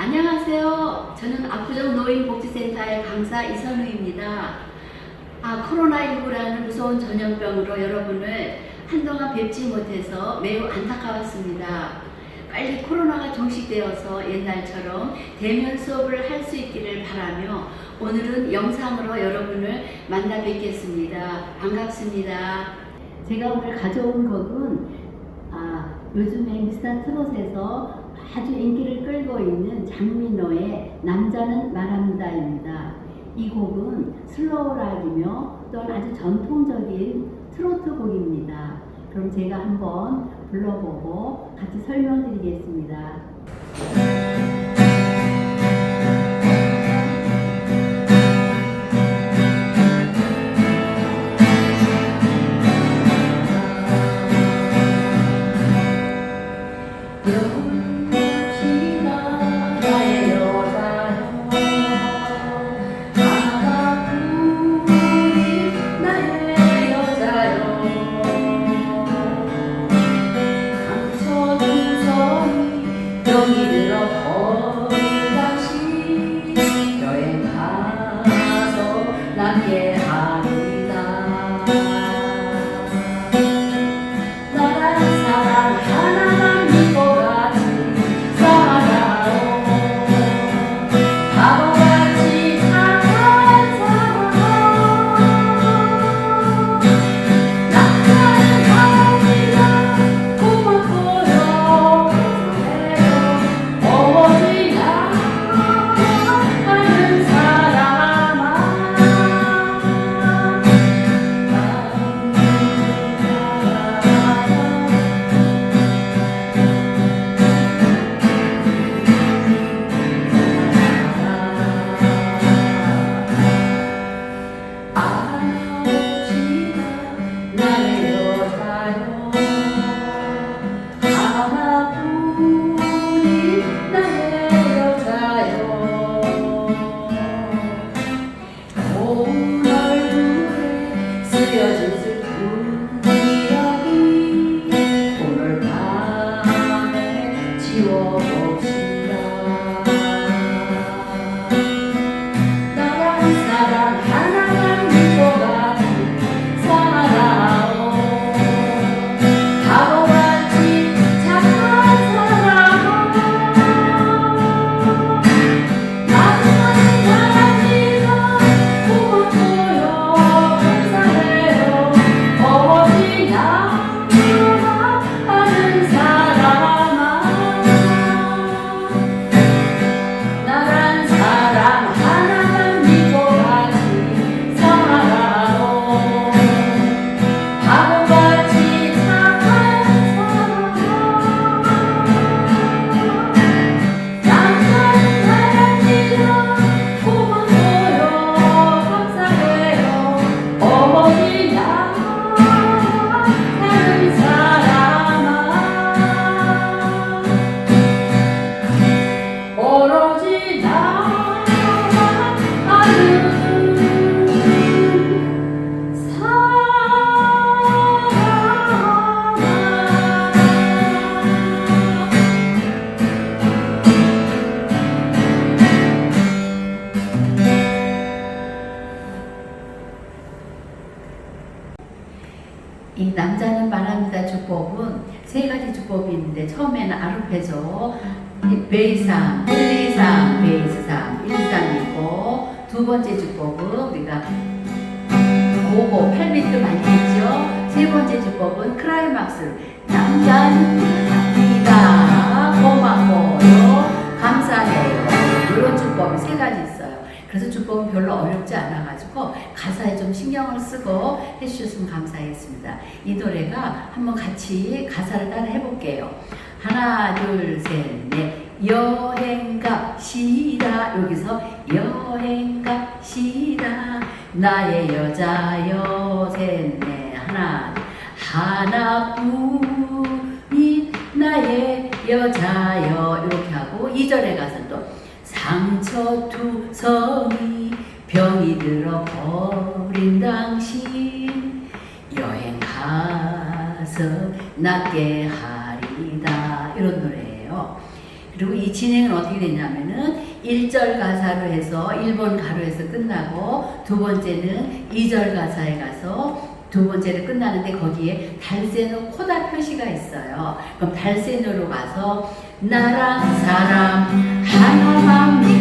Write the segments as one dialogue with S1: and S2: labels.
S1: 안녕하세요. 저는 압구정 노인복지센터의 강사 이선우입니다. 아, 코로나19라는 무서운 전염병으로 여러분을 한동안 뵙지 못해서 매우 안타까웠습니다. 빨리 코로나가 종식되어서 옛날처럼 대면 수업을 할 수 있기를 바라며 오늘은 영상으로 여러분을 만나 뵙겠습니다. 반갑습니다. 제가 오늘 가져온 곡은 아, 요즘에 미스터 트롯에서 아주 인기를 끌고 있는 장민호의 남자는 말합니다입니다. 이 곡은 슬로우락이며 또한 아주 전통적인 트로트 곡입니다. 그럼 제가 한번 불러보고 같이 설명드리겠습니다. 들어 버 Spirit. 주법이 있는데 처음에는 아르페죠 베이삼, 1, 2, 3, 베이스 3, 1, 3이고 두 번째 주법은 우리가 고고 8비트 많이 했죠. 세 번째 주법은 크라이막스 남자 그래서 주법은 별로 어렵지 않아가지고 가사에 좀 신경을 쓰고 해주셨으면 감사하겠습니다. 이 노래가 한번 같이 가사를 따라 해볼게요. 하나, 둘, 셋, 넷. 여행 갑시다. 여기서 여행 갑시다. 나의 여자여, 셋, 넷. 하나, 하나뿐인 나의 여자여. 이렇게 하고, 2절에 가서 또 상처투성이 병이 들어 버린 당신 여행 가서 낫게 하리다 이런 노래예요. 그리고 이 진행은 어떻게 되냐면은 1절 가사로 해서 1번 가로에서 끝나고 두 번째는 2절 가사에 가서 두 번째로 끝나는데 거기에 달세노 코다 표시가 있어요. 그럼 달세노로 가서 나랑 사람 하나만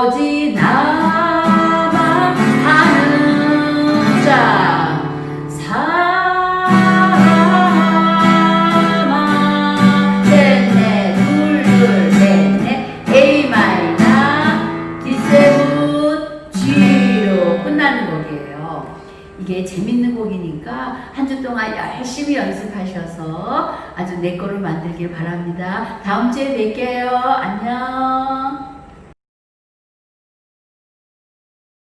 S1: 오로지 나만 아는 자 사람아 셋넷 둘둘 셋넷 A 마이너 D7 G로 끝나는 곡이에요. 재밌는 곡이니까 한 주 동안 열심히 연습하셔서 아주 내 거를 만들길 바랍니다. 다음 주에 뵐게요.